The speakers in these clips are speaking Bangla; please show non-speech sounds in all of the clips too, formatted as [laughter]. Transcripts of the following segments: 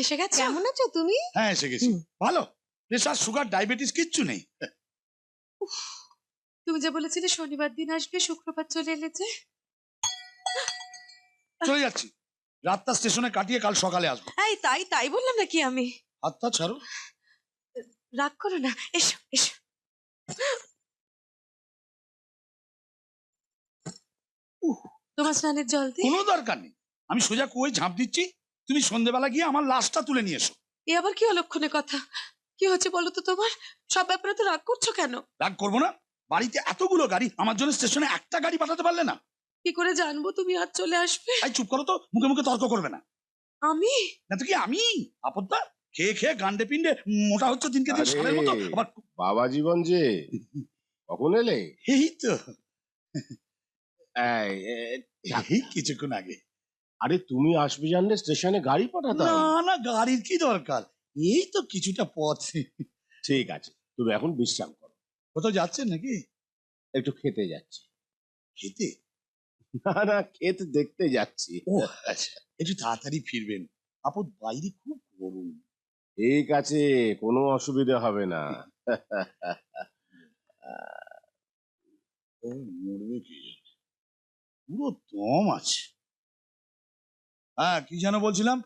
এসে গেছে? কেমন আছো তুমি? হ্যাঁ এসে গেছি। ভালো। প্রেশার সুগার ডায়াবেটিস কিচ্ছু নেই। তুমি যে বলেছিলে শনিবার দিন আসবে শুক্রবার চলে এলে যে। চলে যাচ্ছি। রাতটা স্টেশনে কাটিয়ে কাল সকালে আসব। এই তাই তাই বললাম নাকি আমি? হাতটা ছাড়ো। রাগ করো না এসো এসো। তোমার স্নানের জল দি। কোনো দরকার নেই। আমি সোজা কুয়োয় ঝাঁপ দিচ্ছি। তুমি সন্ধেবেলা গিয়ে আমার লাশটা তুলে নিয়ে এসো। এ আবার কি অলক্ষণে কথা? কি হচ্ছে বলো তো তোমার? সব ব্যাপারে তো রাগ করছ কেন? রাগ করব না। বাড়িতে এতগুলো গাড়ি আমার জন্য স্টেশনে একটা গাড়ি পাঠাতে পারলে না? কি করে জানব তুমি আজ চলে আসবে? তাই চুপ করো তো মুখে মুখে তর্ক করবে না। আমি? না তো কি আমি? আপদটা? খেয়ে খেয়ে গান্ডে পিন্ডে মোটা হচ্ছে দিনকে দিন। সারের মতো আবার বাবা জীবন যে। কখন এলে? এই তো। এ, এই কিছুক্ষণ আগে। আরে তুমি আসবে জানলে স্টেশনে গাড়ি পাঠাতাম না না গাড়ির কি দরকার? এই তো কিছুটা পথ। ঠিক আছে তুমি এখন বিশ্রাম করো। কোথাও যাচ্ছেন নাকি? একটু খেতে যাচ্ছি। খেতে? না না খেতে দেখতে যাচ্ছি। ও আচ্ছা একটু তাড়াতাড়ি ফিরবেন। আপদ বাইরে খুব গরম। ঠিক আছে কোনো অসুবিধা হবে না। ও মরবে কি পুরো দম আছে। হ্যাঁ কি যেন বলছিলাম?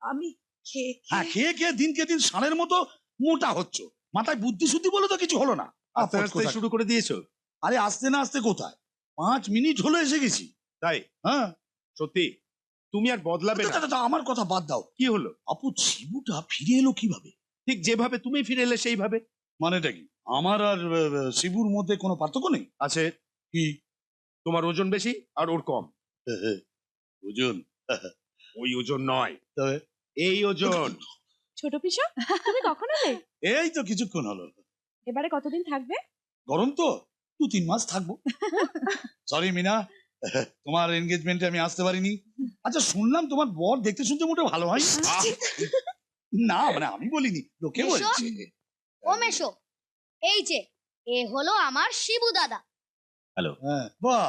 আমি খেয়ে হ্যাঁ খেয়ে খেয়ে দিনকে দিন ষাঁড়ের মতো মোটা হচ্ছ। মাথায় বুদ্ধি শুদ্ধি বলে তো কিছু হলো না। আস্তে আস্তে শুরু করে দিয়েছ। আরে আসতে না আসতে কোথায়? পাঁচ মিনিট হলো এসে গেছি। তাই? হ্যাঁ। সত্যি? তুমি আর বদলাবে না? তা, তা, আমার কথা বাদ দাও। কি হলো? আপু শিবুটা ফিরে এলো কীভাবে? ঠিক যেভাবে তুমি ফিরে এলে সেইভাবে। মানেটা কি? আমার আর আহ, শিবুর মধ্যে কোনো পার্থক্য নেই? আছে। কি? তোমার ওজন বেশি আর ওর কম। ওজন। [laughs] ওই ওজন নয়। তবে এই ওজন। [laughs] ছোট পিসা? তুমি কখন এলে [laughs] এই তো কিছুক্ষণ হলো। এবারে কতদিন থাকবে? গরম তো। দু তিন মাস থাকব। সরি মিনা। তোমার এনগেজমেন্টে আমি আসতে পারিনি। আচ্ছা শুনলাম তোমার বর দেখতে শুনতে মোটে ভালো হয় না মানে আমি বলিনি লোকে। বলছে। ও মেশো এই যে এ হলো আমার শিবু দাদা। হ্যালো হ্যাঁ। বাহ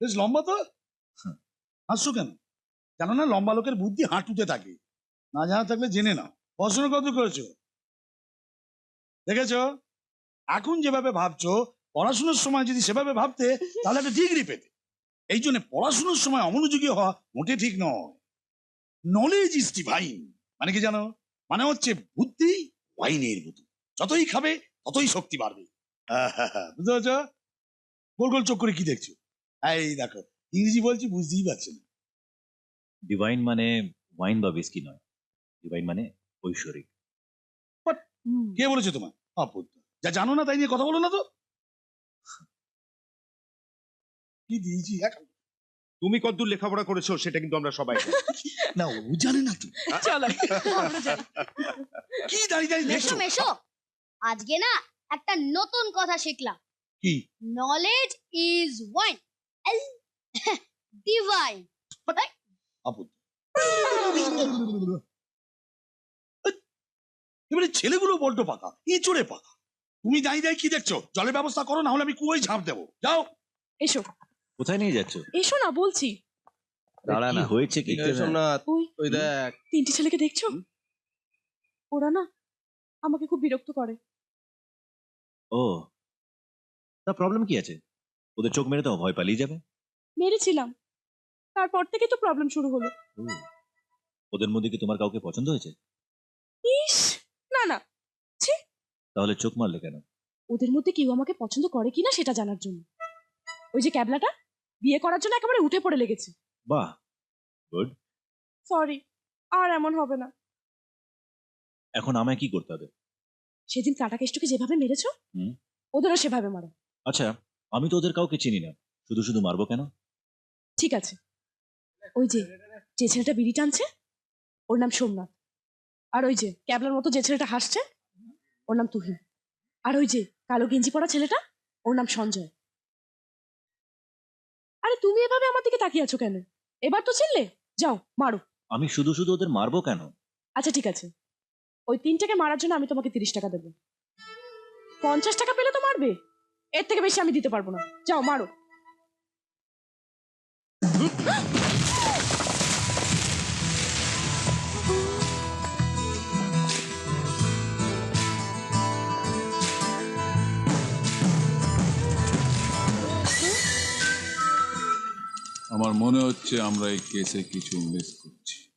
বেশ লম্বা তো। হাসছো কেন? জানো না লম্বা লোকের বুদ্ধি হাঁটুতে থাকে। না জানা থাকলে জেনে নাও। পড়াশোনা কত করেছ? দেখেছ? এখন যেভাবে ভাবছ, পড়াশোনার সময় যদি সেভাবে ভাবতে, তাহলে একটা ডিগ্রি পেতে। এই জন্য পড়াশোনার সময় অমনোযোগী হওয়া মোটে ঠিক নয়। নলেজ ইজ ডিভাইন মানে কি জানো? মানে হচ্ছে বুদ্ধি ওয়াইনের মতো। যতই খাবে, ততই শক্তি বাড়বে। বুঝতে পারছ? গোল গোল চোখ করে কি দেখছ? এই দেখো ইংরেজি বলছি বুঝতেই পারছ না। ডিভাইন মানে ওয়াইন বা বিস্কি নয়। ডিভাইন মানে ঐশ্বরিক। কে বলেছে তোমার আপদ যা জানো না তাই নিয়ে কথা বলো না তো। কি দিয়েছি তুমি কতদূর লেখাপড়া করেছ সেটা কিন্তু আমরা সবাই [laughs] না ও জানে না তো। চলো কি দাঁড়িয়ে দাঁড়িয়ে মেশো মেশো। আজকে না একটা নতুন কথা শিখলাম। কি? নলেজ ইজ ওয়াইন [laughs] আপদ [laughs] এবারে ছেলেগুলো বড্ড পাকা এঁচড়ে পাকা। তুমি দাঁড়িয়ে দাঁড়িয়ে কি দেখছ জলের ব্যবস্থা করো না হলে আমি কুয়োয় ঝাঁপ দেবো। যাও। এসো। কোথায় নিয়ে যাচ্ছ? এসো না বলছি। দাঁড়া না হয়েছে কি সোমনাথ ওই ওই দেখ। তিনটি ছেলেকে দেখছ? ওরা না আমাকে খুব বিরক্ত করে। ও। তা প্রবলেম কি আছে? ওদের চোখ মেরে তো ভয় পালিয়ে যাবে। মেরেছিলাম। তারপর থেকে তো প্রবলেম শুরু হলো। ওদের মধ্যে কি তোমার কাউকে পছন্দ হয়েছে? ইস না না। ছি। তাহলে চোখ মারলে কেন? ওদের মধ্যে কেউ আমাকে পছন্দ করে কিনা সেটা জানার জন্য। ওই যে ক্যাবলাটা বিয়ে করার জন্য একেবারে উঠে পড়ে লেগেছে। বাহ গুড সরি আর এমন হবে না। এখন আমায় কি করতে হবে? সেদিন কাটা কেষ্টকে যেভাবে মেরেছো হুম। ওদেরও সেভাবে মারো। আচ্ছা আমি তো ওদের কাউকে চিনি না। শুধু শুধু মারবো কেন? ঠিক আছে। ওই যে যে ছেলেটা বিড়ি টানছে ওর নাম সোমনাথ। আর ওই যে ক্যাবলার মতো যে ছেলেটা হাসছে ওর নাম তুহিন। আর ওই যে কালো গেঞ্জি পরা ছেলেটা ওর নাম সঞ্জয়। আরে তুমি এভাবে আমার দিকে তাকিয়ে আছো কেন? এবার তো চিনলে? যাও মারো। আমি শুধু শুধু ওদের মারবো কেন? আচ্ছা ঠিক আছে। ওই তিনটাকে মারার জন্য আমি তোমাকে তিরিশ টাকা দেবো। পঞ্চাশ টাকা পেলে তো মারবে। এর থেকে বেশি আমি দিতে পারব না। যাও মারো। আমার মনে হচ্ছে আমরা এই কেসে কিছু মিস করছি।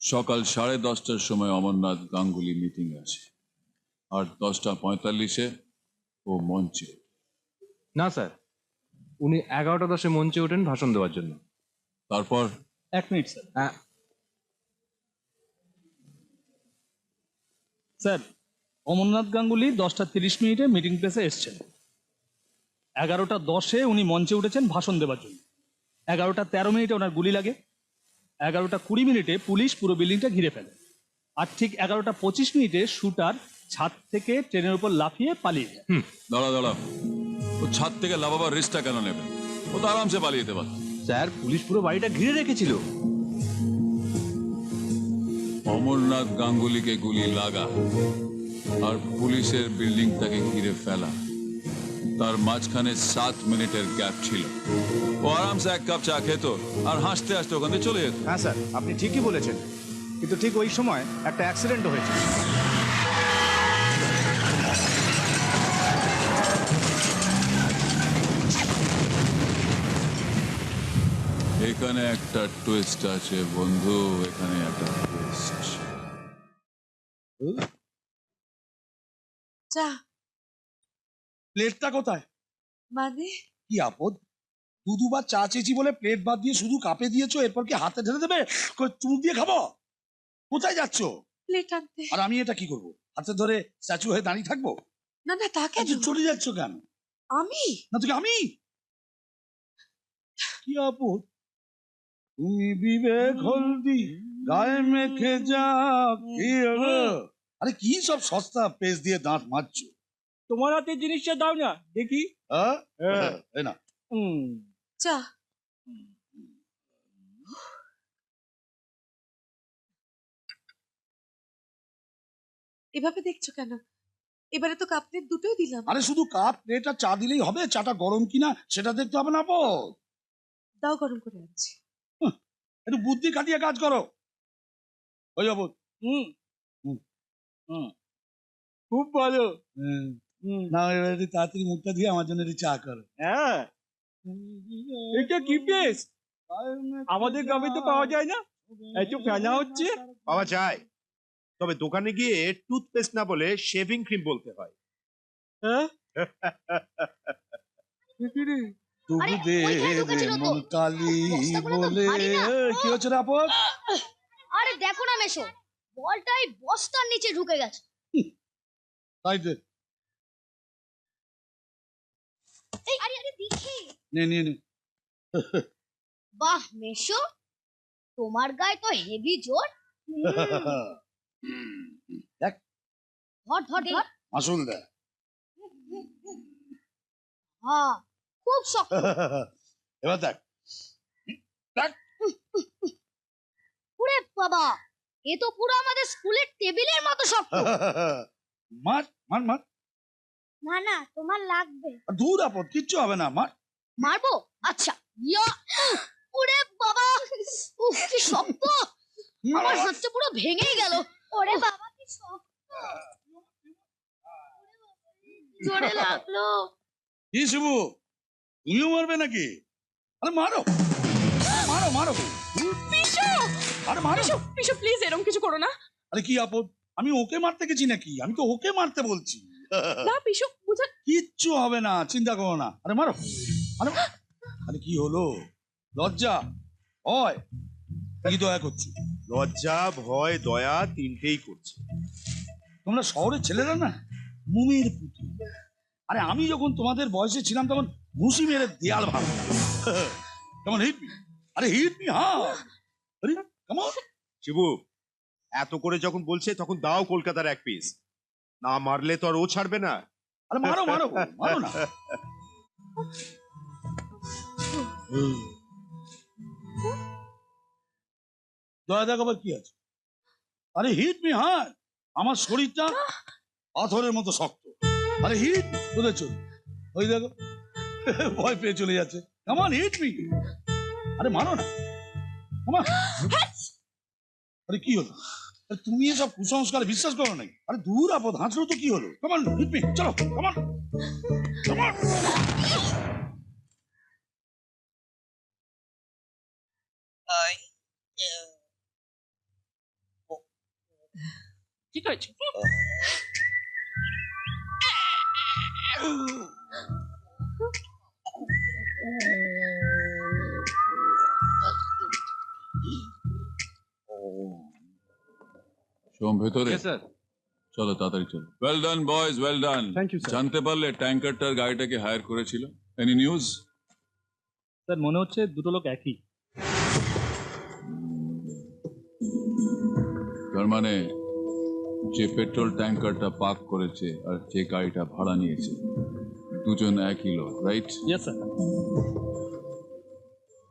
সকাল সাড়ে দশটার সময় অমরনাথ গাঙ্গুলি মিটিং আসে। আর দশটা পঁয়তাল্লিশে ও মঞ্চে না স্যার। উনি এগারোটা দশে মঞ্চে ওঠেন ভাষণ দেওয়ার জন্য। তারপর? এক মিনিট স্যার। হ্যাঁ। স্যার অমরনাথ গাঙ্গুলি দশটা তিরিশ মিনিটে মিটিং প্লেসে এসছেন। এগারোটা দশে উনি মঞ্চে উঠেছেন ভাষণ দেওয়ার জন্য। এগারোটা তেরো মিনিটে ওনার গুলি লাগে এগারোটা কুড়ি মিনিটে পুলিশ পুরো বিল্ডিংটা ঘিরে ফেলে। আর ঠিক এগারোটা পঁচিশ মিনিটে শুটার ছাদ থেকে ট্রেনের উপর লাফিয়ে পালিয়ে যায়। দাঁড়া দাঁড়া। ও ছাদ থেকে লাভাবার রিস্কটা কেন নেবে? ও তো আরামসে পালিয়ে যেতে পারত। স্যার পুলিশ পুরো বাড়িটা ঘিরে রেখেছিল। অমরনাথ গাঙ্গুলিকে গুলি লাগা আর পুলিশের বিল্ডিংটাকে ঘিরে ফেলা। তার মাঝখানে সাত মিনিটের গ্যাপ ছিল। ও আরামসে এক কাপ চা খেত আর হাসতে হাসতে ওখান থেকে চলে যেত। হ্যাঁ স্যার আপনি ঠিকই বলেছেন। কিন্তু ঠিক ওই সময় একটা অ্যাক্সিডেন্ট হয়েছে এখানে একটা টুইস্ট আছে বন্ধু এখানে একটা টুইস্ট চা প্লেটটা কোথায়? মানে? কি আপদ? দু দুবার চা চেয়েছি বলে প্লেট বাদ দিয়ে শুধু কাপে দিয়েছ এরপর কি হাতে ঢেলে দেবে? চুমুক দিয়ে খাব? কোথায় যাচ্ছো? প্লেট আনতে। আর আমি এটা কি করব? হাতে ধরে স্ট্যাচু হয়ে দাঁড়িয়ে থাকব? না না তাকে আচ্ছা, চলে যাচ্ছ কেন? আমি? না তুই আমি? কি আপদ? তুমি বিবেক হলদি গায়ে মেখে যা কি আরে কি সব সস্তা পেজ দিয়ে দাঁত মারছো তোমার হাতে জিনিসটা দাও না দেখি। হ্যাঁ না। চা এভাবে দেখছ কেন? এবারে তো কাপ প্লেট দুটোই দিলাম। আরে শুধু কাপ প্লেট আর চা দিলেই হবে চাটা গরম কিনা সেটা দেখতে হবে না দাও গরম করে আনছি। একটু বুদ্ধি খাটিয়ে কাজ করো। ওই যাব হুম। হুম। হুম। খুব ভালো। না এবার একটু তাড়াতাড়ি মুখটা দিয়ে আমার জন্য একটু চা করো। হ্যাঁ। এটা কি পেস? আমাদের গ্রামে তো পাওয়া যায় না। এত ফেলা হচ্ছে। পাওয়া যায়। তবে দোকানে গিয়ে টুথপেস্ট না বলে শেভিং ক্রিম বলতে হয়। হ্যাঁ? তবু দে। মন কালি বলে কি হচ্ছে রে আপদ? আরে দেখো না মেশো। বলটা এই বস্তার নিচে ঢুকে গেছে। তাই দে এই আরে আরে দেখি নে নে। বাহ মেশো। তোমার গায়ে তো হেভি জোর। দেখ। ধর ধর ধর। আসল দে। হ্যাঁ খুব শক্ত। এবার দেখ। পুরে বাবা এ তো পুরো আমাদের স্কুলের টেবিলের মতো শক্ত। মার মার মার। না না তোমার লাগবে। দূর আপদ কিচ্ছু হবে না মার। মারবো? আচ্ছা। ইয়া! ওরে বাবা! উফ কি শক্ত! আমার হাতটা পুরো ভেঙে গেল। ওরে বাবা কি শক্ত! জোরে লাগল। কি শিবু তুমিও মারবে নাকি? আরে মারো! মারো মারো! আরে মারো! পিসু পিসু প্লিজ এরকম কিছু করো না। আরে কি আপদ? আমি ওকে মারতে গেছি নাকি? আমি তো ওকে মারতে বলছি। না বুঝা কিচ্ছু হবে না চিন্তা করো না। আরে মারো! আরে কি হলো? লজ্জা? হয়। কি দয়া করছি? লজ্জা ভয় দয়া তিনটেই করছে। তোমরা শহরের ছেলেরা না? মুমির পুতুল। আরে আমি যখন তোমাদের বয়সে ছিলাম তখন ঘুষি মেরে দেয়াল ভাঙ। কেমন হিট মি? আরে হিট মি হ্যাঁ। আরে কেমন শিবু এত করে যখন বলছে তখন দাও কলকাতার এক পিস না মারলে তো আর ও ছাড়বে না। আরে মারো মারো মারো না। দয়া দেখাবার কি আছে? আরে হিট মি আমার শরীরটা পাথরের মতো শক্ত। আরে হিট! বুঝেছ ওই দেখো। ভয় পেয়ে চলে যাচ্ছে। হিট মি আরে না। আরে কি হলো? তুমি এসব কুসংস্কার বিশ্বাস করো নাকি আরে দূর আপদ হাঁচলো তো কি হলো? কেমন হিট মি চলো কেমন কি করেছ সোম ভেতরে স্যার চলো তাড়াতাড়ি চলো well done boys well done Thank you, sir. জানতে পারলে ট্যাঙ্কারটার গাড়িটাকে হায়ার করেছিল এনি নিউজ স্যার মনে হচ্ছে দুটো লোক একই তার মানে যে পেট্রোল ট্যাঙ্কারটা পার্ক করেছে আর যে গাড়িটা ভাড়া নিয়েছে দুজন একই লোক রাইট ইয়েস স্যার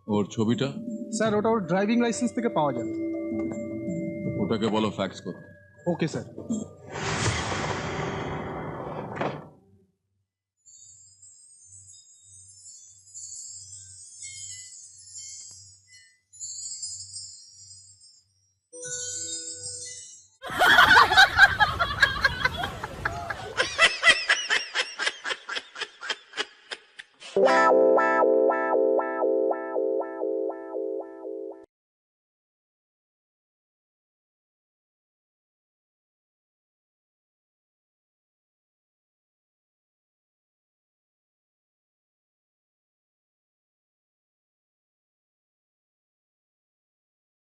ওর ছবিটা? স্যার ওটা ওর ড্রাইভিং লাইসেন্স থেকে পাওয়া যাবে। ওটাকে বলো ফ্যাক্স করতে ওকে স্যার Wow, wow.